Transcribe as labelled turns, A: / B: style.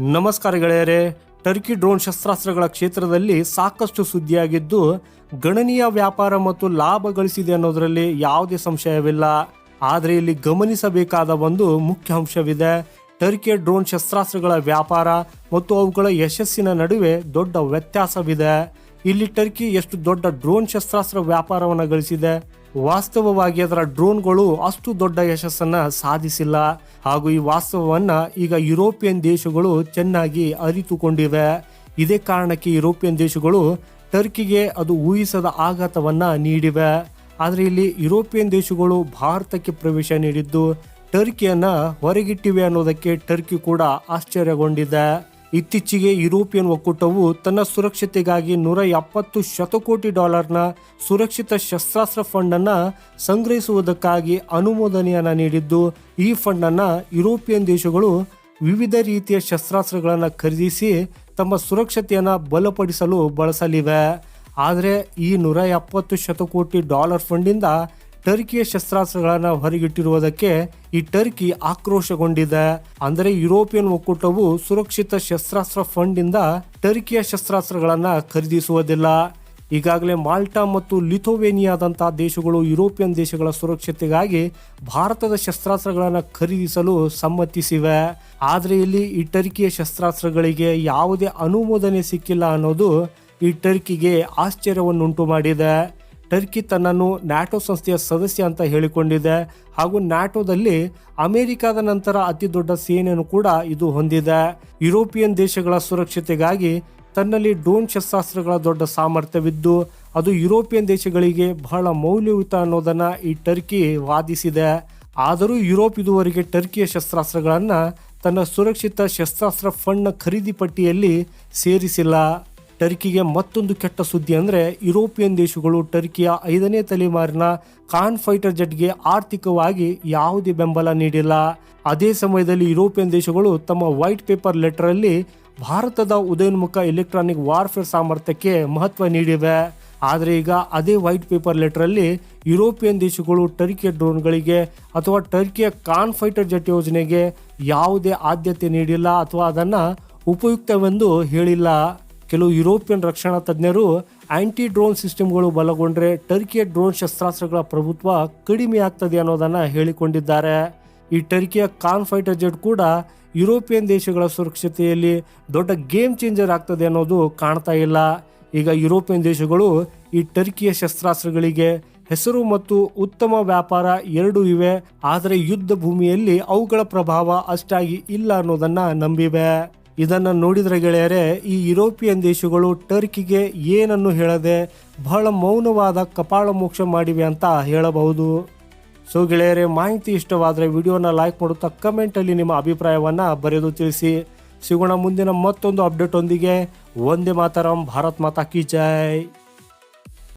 A: ನಮಸ್ಕಾರ ಗೆಳೆಯರೆ. Turkey drone ಶಸ್ತ್ರಾಸ್ತ್ರಗಳ ಕ್ಷೇತ್ರದಲ್ಲಿ ಸಾಕಷ್ಟು ಸುದ್ದಿಯಾಗಿದ್ದು, ಗಣನೀಯ ವ್ಯಾಪಾರ ಮತ್ತು ಲಾಭ ಗಳಿಸಿದೆ ಅನ್ನೋದರಲ್ಲಿ ಯಾವುದೇ ಸಂಶಯವಿಲ್ಲ. ಆದರೆ ಇಲ್ಲಿ ಗಮನಿಸಬೇಕಾದ ಒಂದು ಮುಖ್ಯ ಅಂಶವಿದೆ ಟರ್ಕಿಯ ಡ್ರೋನ್ ಶಸ್ತ್ರಾಸ್ತ್ರಗಳ ವ್ಯಾಪಾರ ಮತ್ತು ಅವುಗಳ ಯಶಸ್ಸಿನ ನಡುವೆ ದೊಡ್ಡ ವ್ಯತ್ಯಾಸವಿದೆ. ಇಲ್ಲಿ ಟರ್ಕಿ ಎಷ್ಟು ದೊಡ್ಡ ಡ್ರೋನ್ ಶಸ್ತ್ರಾಸ್ತ್ರ ವ್ಯಾಪಾರವನ್ನು ಗಳಿಸಿದೆ ವಾಸ್ತವವಾಗಿ ಅದರ ಡ್ರೋನ್ಗಳು ಅಷ್ಟು ದೊಡ್ಡ ಯಶಸ್ಸನ್ನ ಸಾಧಿಸಿಲ್ಲ. ಹಾಗೂ ಈ ವಾಸ್ತವವನ್ನ ಈಗ ಯುರೋಪಿಯನ್ ದೇಶಗಳು ಚೆನ್ನಾಗಿ ಅರಿತುಕೊಂಡಿವೆ. ಇದೇ ಕಾರಣಕ್ಕೆ ಯುರೋಪಿಯನ್ ದೇಶಗಳು ಟರ್ಕಿಗೆ ಅದು ಊಹಿಸದ ಆಘಾತವನ್ನ ನೀಡಿವೆ. ಆದರೆ ಇಲ್ಲಿ ಯುರೋಪಿಯನ್ ದೇಶಗಳು ಭಾರತಕ್ಕೆ ಪ್ರವೇಶ ನೀಡಿದ್ದು, ಟರ್ಕಿಯನ್ನ ಹೊರಗಿಟ್ಟಿವೆ ಅನ್ನೋದಕ್ಕೆ ಟರ್ಕಿ ಕೂಡ ಆಶ್ಚರ್ಯಗೊಂಡಿದೆ. ಇತ್ತೀಚೆಗೆ ಯುರೋಪಿಯನ್ ಒಕ್ಕೂಟವು ತನ್ನ ಸುರಕ್ಷತೆಗಾಗಿ ನೂರ ಎಪ್ಪತ್ತು ಶತಕೋಟಿ ಡಾಲರ್ನ ಸುರಕ್ಷಿತ ಶಸ್ತ್ರಾಸ್ತ್ರ ಫಂಡನ್ನು ಸಂಗ್ರಹಿಸುವುದಕ್ಕಾಗಿ ಅನುಮೋದನೆಯನ್ನು ನೀಡಿದ್ದು, ಈ ಫಂಡನ್ನು ಯುರೋಪಿಯನ್ ದೇಶಗಳು ವಿವಿಧ ರೀತಿಯ ಶಸ್ತ್ರಾಸ್ತ್ರಗಳನ್ನು ಖರೀದಿಸಿ ತಮ್ಮ ಸುರಕ್ಷತೆಯನ್ನು ಬಲಪಡಿಸಲು ಬಳಸಲಿವೆ. ಆದರೆ ಈ ನೂರ ಎಪ್ಪತ್ತು ಶತಕೋಟಿ ಡಾಲರ್ ಫಂಡಿಂದ ಟರ್ಕಿಯ ಶಸ್ತ್ರಾಸ್ತ್ರಗಳನ್ನು ಹೊರಗಿಟ್ಟಿರುವುದಕ್ಕೆ ಈ ಟರ್ಕಿ ಆಕ್ರೋಶಗೊಂಡಿದೆ. ಅಂದರೆ ಯುರೋಪಿಯನ್ ಒಕ್ಕೂಟವು ಸುರಕ್ಷಿತ ಶಸ್ತ್ರಾಸ್ತ್ರ ಫಂಡ್ ಇಂದ ಟರ್ಕಿಯ ಶಸ್ತ್ರಾಸ್ತ್ರಗಳನ್ನು ಖರೀದಿಸುವುದಿಲ್ಲ. ಈಗಾಗಲೇ ಮಾಲ್ಟಾ ಮತ್ತು ಲಿಥೋವೇನಿಯಾದಂತಹ ದೇಶಗಳು ಯುರೋಪಿಯನ್ ದೇಶಗಳ ಸುರಕ್ಷತೆಗಾಗಿ ಭಾರತದ ಶಸ್ತ್ರಾಸ್ತ್ರಗಳನ್ನು ಖರೀದಿಸಲು ಸಮ್ಮತಿಸಿವೆ. ಆದರೆ ಇಲ್ಲಿ ಈ ಟರ್ಕಿಯ ಶಸ್ತ್ರಾಸ್ತ್ರಗಳಿಗೆ ಯಾವುದೇ ಅನುಮೋದನೆ ಸಿಕ್ಕಿಲ್ಲ ಅನ್ನೋದು ಈ ಟರ್ಕಿಗೆ ಆಶ್ಚರ್ಯವನ್ನುಂಟು ಮಾಡಿದೆ ಟರ್ಕಿ ತನ್ನನ್ನು ನ್ಯಾಟೋ ಸಂಸ್ಥೆಯ ಸದಸ್ಯ ಅಂತ ಹೇಳಿಕೊಂಡಿದೆ ಹಾಗೂ ನ್ಯಾಟೋದಲ್ಲಿ ಅಮೆರಿಕದ ನಂತರ ಅತಿ ದೊಡ್ಡ ಸೇನೆಯನ್ನು ಕೂಡ ಇದು ಹೊಂದಿದೆ. ಯುರೋಪಿಯನ್ ದೇಶಗಳ ಸುರಕ್ಷತೆಗಾಗಿ ತನ್ನಲ್ಲಿ ಡ್ರೋನ್ ಶಸ್ತ್ರಾಸ್ತ್ರಗಳ ದೊಡ್ಡ ಸಾಮರ್ಥ್ಯವಿದ್ದು, ಅದು ಯುರೋಪಿಯನ್ ದೇಶಗಳಿಗೆ ಬಹಳ ಮೌಲ್ಯಯುತ ಅನ್ನೋದನ್ನ ಈ ಟರ್ಕಿ ವಾದಿಸಿದೆ. ಆದರೂ ಯುರೋಪ್ ಇದುವರೆಗೆ ಟರ್ಕಿಯ ಶಸ್ತ್ರಾಸ್ತ್ರಗಳನ್ನು ತನ್ನ ಸುರಕ್ಷಿತ ಶಸ್ತ್ರಾಸ್ತ್ರ ಫಂಡ್ನ ಖರೀದಿ ಪಟ್ಟಿಯಲ್ಲಿ ಸೇರಿಸಿಲ್ಲ. ಟರ್ಕಿಗೆ ಮತ್ತೊಂದು ಕೆಟ್ಟ ಸುದ್ದಿ ಅಂದರೆ ಯುರೋಪಿಯನ್ ದೇಶಗಳು ಟರ್ಕಿಯ ಐದನೇ ತಲೆಮಾರಿನ ಕಾನ್ ಫೈಟರ್ ಜೆಟ್ಗೆ ಆರ್ಥಿಕವಾಗಿ ಯಾವುದೇ ಬೆಂಬಲ ನೀಡಿಲ್ಲ. ಅದೇ ಸಮಯದಲ್ಲಿ ಯುರೋಪಿಯನ್ ದೇಶಗಳು ತಮ್ಮ ವೈಟ್ ಪೇಪರ್ ಲೆಟರಲ್ಲಿ ಭಾರತದ ಉದಯೋನ್ಮುಖ ಎಲೆಕ್ಟ್ರಾನಿಕ್ ವಾರ್ಫೇರ್ ಸಾಮರ್ಥ್ಯಕ್ಕೆ ಮಹತ್ವ ನೀಡಿವೆ. ಆದರೆ ಈಗ ಅದೇ ವೈಟ್ ಪೇಪರ್ ಲೆಟರಲ್ಲಿ ಯುರೋಪಿಯನ್ ದೇಶಗಳು ಟರ್ಕಿಯ ಡ್ರೋನ್ಗಳಿಗೆ ಅಥವಾ ಟರ್ಕಿಯ ಕಾನ್ ಫೈಟರ್ ಜೆಟ್ ಯೋಜನೆಗೆ ಯಾವುದೇ ಆದ್ಯತೆ ನೀಡಿಲ್ಲ ಅಥವಾ ಅದನ್ನು ಉಪಯುಕ್ತವೆಂದು ಹೇಳಿಲ್ಲ. ಕೆಲವು ಯುರೋಪಿಯನ್ ರಕ್ಷಣಾ ತಜ್ಞರು ಆಂಟಿ ಡ್ರೋನ್ ಸಿಸ್ಟಮ್ಗಳು ಬಲಗೊಂಡ್ರೆ ಟರ್ಕಿಯ ಡ್ರೋನ್ ಶಸ್ತ್ರಾಸ್ತ್ರಗಳ ಪ್ರಭುತ್ವ ಕಡಿಮೆ ಆಗ್ತದೆ ಅನ್ನೋದನ್ನು ಹೇಳಿಕೊಂಡಿದ್ದಾರೆ. ಈ ಟರ್ಕಿಯ ಕಾನ್ ಫೈಟರ್ ಜೆಟ್ ಕೂಡ ಯುರೋಪಿಯನ್ ದೇಶಗಳ ಸುರಕ್ಷತೆಯಲ್ಲಿ ದೊಡ್ಡ ಗೇಮ್ ಚೇಂಜರ್ ಆಗ್ತದೆ ಅನ್ನೋದು ಕಾಣ್ತಾ ಇಲ್ಲ. ಈಗ ಯುರೋಪಿಯನ್ ದೇಶಗಳು ಈ ಟರ್ಕಿಯ ಶಸ್ತ್ರಾಸ್ತ್ರಗಳಿಗೆ ಹೆಸರು ಮತ್ತು ಉತ್ತಮ ವ್ಯಾಪಾರ ಎರಡೂ ಇವೆ. ಆದರೆ ಯುದ್ಧ ಭೂಮಿಯಲ್ಲಿ ಅವುಗಳ ಪ್ರಭಾವ ಅಷ್ಟಾಗಿ ಇಲ್ಲ ಅನ್ನೋದನ್ನು ನಂಬಿವೆ. ಇದನ್ನ ನೋಡಿದ್ರೆ ಗೆಳೆಯರೆ, ಈ ಯುರೋಪಿಯನ್ ದೇಶಗಳು ಟರ್ಕಿಗೆ ಏನನ್ನು ಹೇಳದೆ ಬಹಳ ಮೌನವಾದ ಕಪಾಳ ಮೋಕ್ಷ ಮಾಡಿವೆ ಅಂತ ಹೇಳಬಹುದು. ಸೊ ಗೆಳೆಯರೆ, ಮಾಹಿತಿ ಇಷ್ಟವಾದರೆ ವಿಡಿಯೋನ ಲೈಕ್ ಮಾಡುತ್ತಾ ಕಮೆಂಟಲ್ಲಿ ನಿಮ್ಮ ಅಭಿಪ್ರಾಯವನ್ನು ಬರೆದು ತಿಳಿಸಿ. ಸಿಗೋಣ ಮುಂದಿನ ಮತ್ತೊಂದು ಅಪ್ಡೇಟ್ ಒಂದಿಗೆ. ಒಂದೇ ಮಾತರಂ, ಭಾರತ್ ಮಾತಾ ಕಿ ಜೈ.